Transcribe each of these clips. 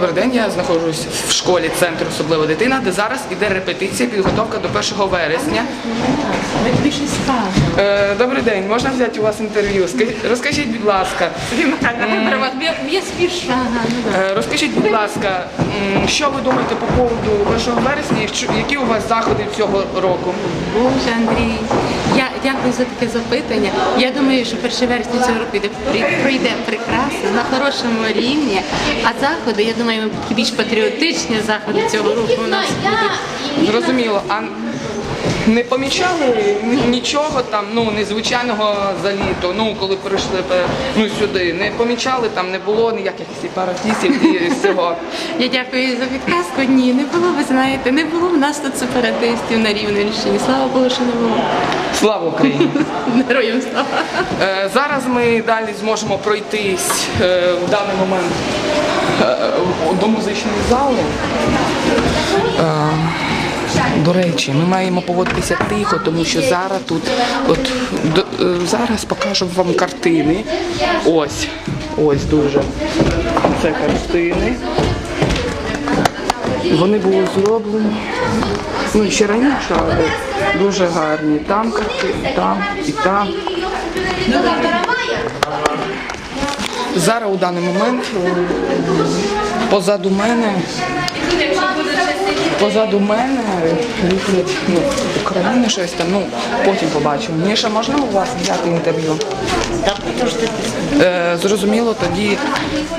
Добрий день, я знаходжусь в школі Центр особлива дитина, де зараз іде репетиція, підготовка до 1 вересня. Е, добрий день, можна взяти у вас інтерв'ю? Розкажіть, будь ласка, ну е, розкажіть, будь ласка, м, що ви думаєте по поводу 1 вересня і що- які у вас заходи цього року? Боже, Андрій, я дякую за таке запитання. Я думаю, що 1 вересня цього року йде, пройде прекрасно, на хорошому рівні. А заходи, я думаю, більш патріотичні заходи цього року у нас будуть. Зрозуміло, а не помічали нічого там, ну незвичайного за літо, ну коли прийшли ну, сюди, не помічали там, не було ніяких сепаратистів і всього. Я дякую за підказку. Ні, не було, ви знаєте, не було в нас тут сепаратистів на Рівненщині. Слава Богу, що не було. Слава Україні! Героям слава. Е, Зараз ми далі зможемо пройтись е, в даний момент е, до музичної зали. До речі, ми маємо поводитися тихо, тому що зараз тут, от до- е, зараз покажу вам картини. Ось, ось дуже. Це картини. Вони були зроблені. Ну, ще раніше, але дуже гарні. Там картини, там і там. Зараз у даний момент позаду мене позаду мене ліплять ну, України щось там, ну потім побачимо. Міша, можна у вас взяти інтерв'ю? Е, зрозуміло, тоді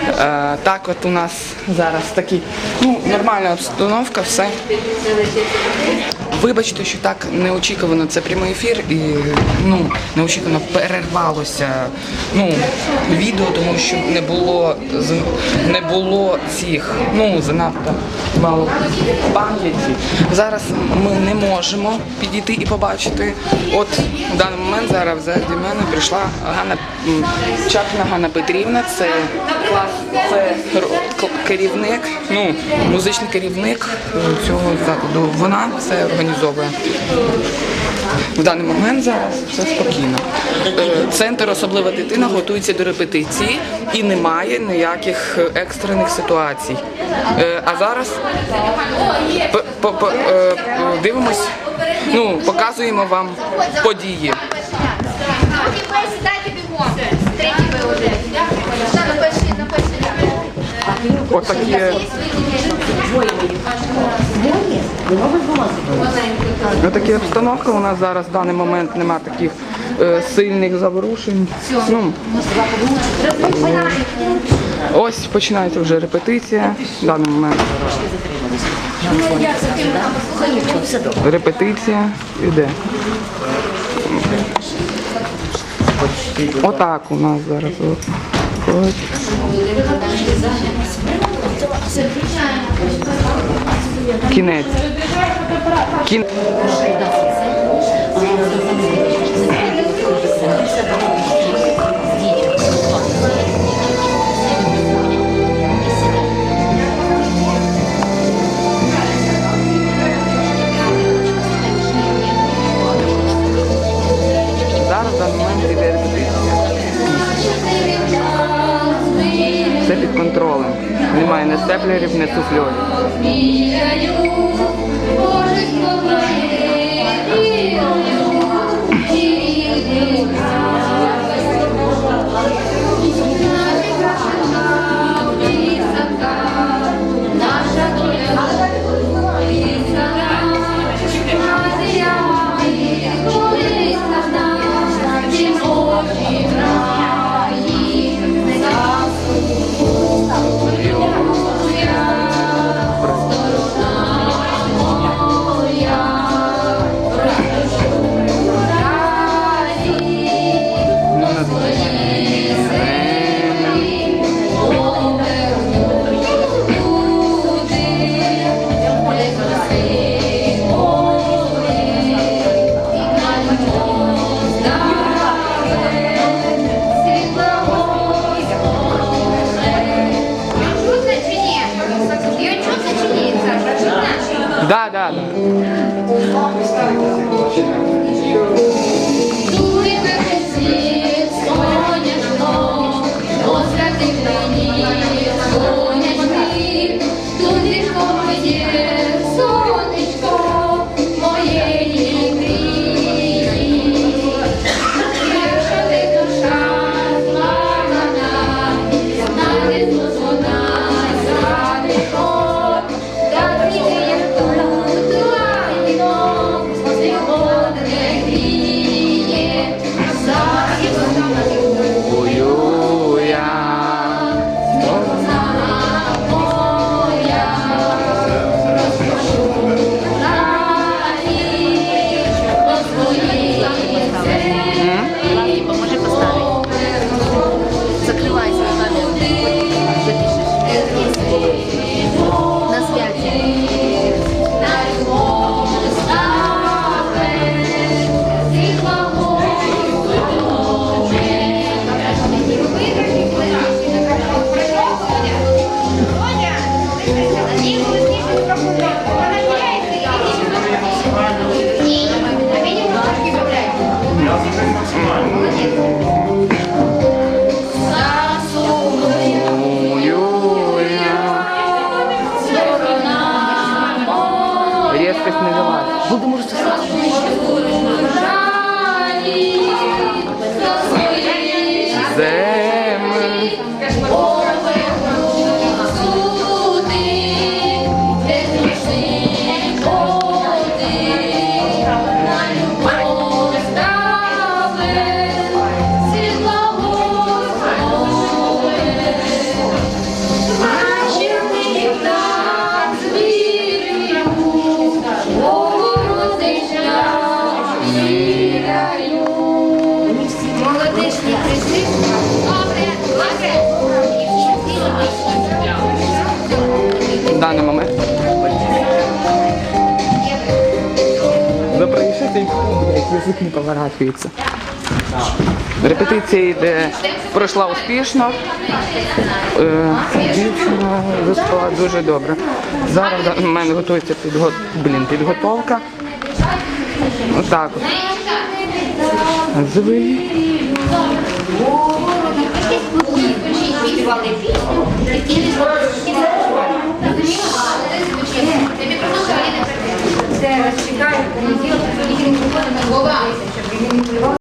е, так от у нас зараз такі, ну, нормальна обстановка, все. Вибачте, що так неочікувано це прямий ефір і ну неочікувано перервалося ну, відео, тому що не було не було цих, ну занадто мало пам'яті. Зараз ми не можемо підійти і побачити. От в даний момент зараз ззаді мене прийшла Ганна м, Чапіна Ганна Петрівна. Це клас, це керівник, ну музичний керівник цього закладу. Вона все організовує. В даний момент зараз все спокійно. Е, Центр особлива дитина готується до репетиції і немає ніяких екстрених ситуацій. Е, А зараз е, дивимось, ну показуємо вам події. Другий Отакі. Отакі обстановка у нас зараз в даний момент немає таких е, сильних заворушень. Ну, ось починається вже репетиція. В даний момент репетиція іде. Отак у нас зараз. От. Кінець. Кін... Немає не степлерів, Dá, dá, dá. В даний момент. Запрошити, язик не поворачується. Репетиція йде, пройшла успішно. Е, Дівчина заспала дуже добре. Зараз в мене готується підго... Блін, підготовка. Отак от. Звий. Співали пісню, такі не зробили. Зараз чекаю, понеділок, він виходить на голова.